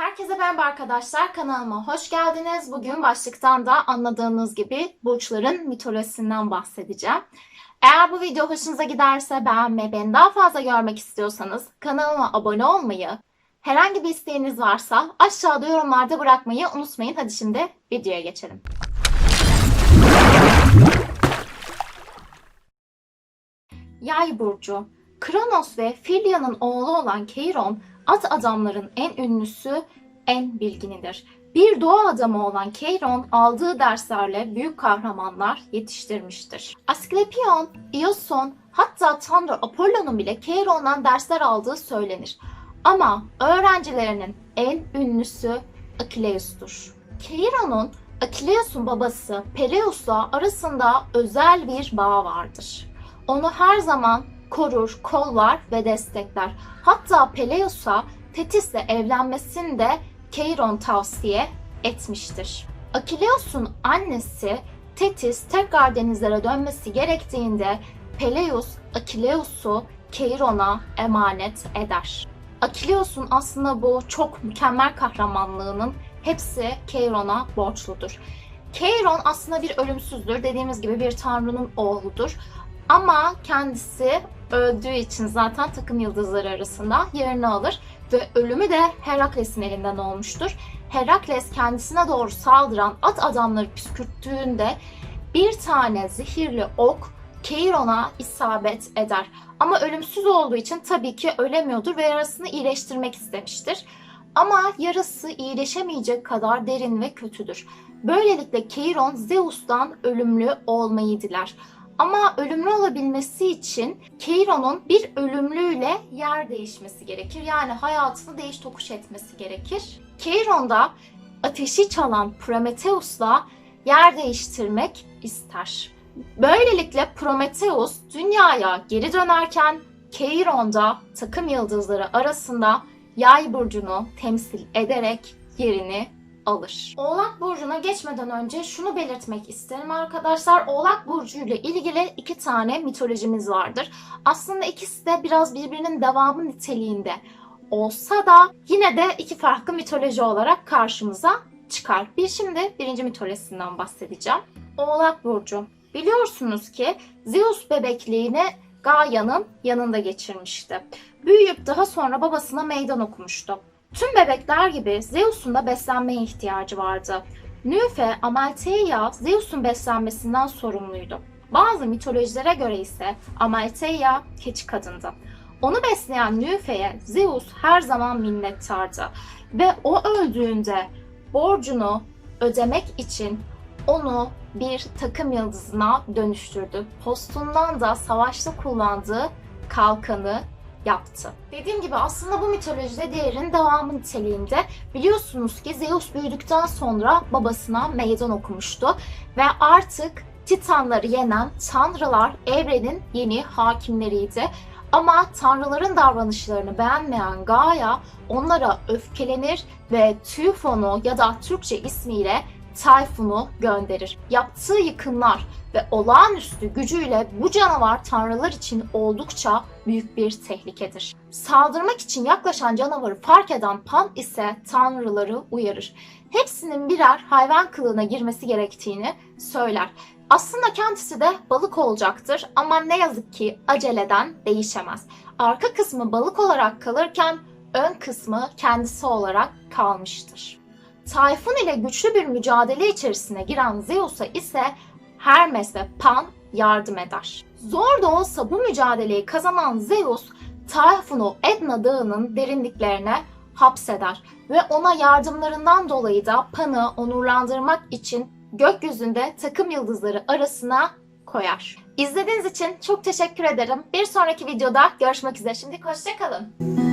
Herkese merhaba arkadaşlar. Kanalıma hoş geldiniz. Bugün başlıktan da anladığınız gibi burçların mitolojisinden bahsedeceğim. Eğer bu video hoşunuza giderse beğenmeyi, beni daha fazla görmek istiyorsanız kanalıma abone olmayı, herhangi bir isteğiniz varsa aşağıda yorumlarda bırakmayı unutmayın. Hadi şimdi videoya geçelim. Yay burcu. Kronos ve Filya'nın oğlu olan Keiron, at adamların en ünlüsü, en bilginidir. Bir doğa adamı olan Keiron aldığı derslerle büyük kahramanlar yetiştirmiştir. Asklepion, Ioson hatta Tanrı Apollon'un bile Keiron'dan dersler aldığı söylenir. Ama öğrencilerinin en ünlüsü Akileus'tur. Keiron'un Akileus'un babası Peleus'la arasında özel bir bağ vardır. Onu her zaman korur, kollar ve destekler. Hatta Peleus'a Tetis'le evlenmesini de Keiron tavsiye etmiştir. Akileus'un annesi Tetis tekrar denizlere dönmesi gerektiğinde Peleus Akileus'u Keiron'a emanet eder. Akileus'un aslında bu çok mükemmel kahramanlığının hepsi Keiron'a borçludur. Keiron aslında bir ölümsüzdür. Dediğimiz gibi bir tanrının oğludur. Ama kendisi öldüğü için zaten takım yıldızları arasında yerini alır ve ölümü de Herakles'in elinden olmuştur. Herakles kendisine doğru saldıran at adamları püskürttüğünde bir tane zehirli ok Keiron'a isabet eder. Ama ölümsüz olduğu için tabii ki ölemiyordur ve yarasını iyileştirmek istemiştir. Ama yarası iyileşemeyecek kadar derin ve kötüdür. Böylelikle Keiron Zeus'tan ölümlü olmayı diler. Ama ölümlü olabilmesi için Keiron'un bir ölümlüyle yer değişmesi gerekir. Yani hayatını değiş tokuş etmesi gerekir. Keiron da ateşi çalan Prometheus'la yer değiştirmek ister. Böylelikle Prometheus dünyaya geri dönerken Keiron da takım yıldızları arasında yay burcunu temsil ederek yerini alır. Oğlak burcuna geçmeden önce şunu belirtmek isterim arkadaşlar. Oğlak burcu ile ilgili iki tane mitolojimiz vardır. Aslında ikisi de biraz birbirinin devamı niteliğinde olsa da yine de iki farklı mitoloji olarak karşımıza çıkar. Bir şimdi birinci mitolojisinden bahsedeceğim. Oğlak burcu. Biliyorsunuz ki Zeus bebekliğini Gaia'nın yanında geçirmişti. Büyüyüp daha sonra babasına meydan okumuştu. Tüm bebekler gibi Zeus'un da beslenmeye ihtiyacı vardı. Nüfe Amaltheia Zeus'un beslenmesinden sorumluydu. Bazı mitolojilere göre ise Amaltheia keçi kadındı. Onu besleyen Nüfe'ye Zeus her zaman minnettardı ve o öldüğünde borcunu ödemek için onu bir takım yıldızına dönüştürdü. Postundan da savaşta kullandığı kalkanı yaptı. Dediğim gibi aslında bu mitolojide diğerinin devamı niteliğinde. Biliyorsunuz ki Zeus büyüdükten sonra babasına meydan okumuştu ve artık Titanları yenen tanrılar evrenin yeni hakimleriydi. Ama tanrıların davranışlarını beğenmeyen Gaia onlara öfkelenir ve Typhon'u ya da Türkçe ismiyle Tayfun'u gönderir. Yaptığı yıkımlar ve olağanüstü gücüyle bu canavar tanrılar için oldukça büyük bir tehlikedir. Saldırmak için yaklaşan canavarı fark eden Pan ise tanrıları uyarır. Hepsinin birer hayvan kılığına girmesi gerektiğini söyler. Aslında kendisi de balık olacaktır ama ne yazık ki aceleden değişemez. Arka kısmı balık olarak kalırken ön kısmı kendisi olarak kalmıştır. Tayfun ile güçlü bir mücadele içerisine giren Zeus'a ise Hermes ve Pan yardım eder. Zor da olsa bu mücadeleyi kazanan Zeus, Tayfun'u Etna Dağı'nın derinliklerine hapseder ve ona yardımlarından dolayı da Pan'ı onurlandırmak için gökyüzünde takım yıldızları arasına koyar. İzlediğiniz için çok teşekkür ederim. Bir sonraki videoda görüşmek üzere. Şimdi hoşçakalın.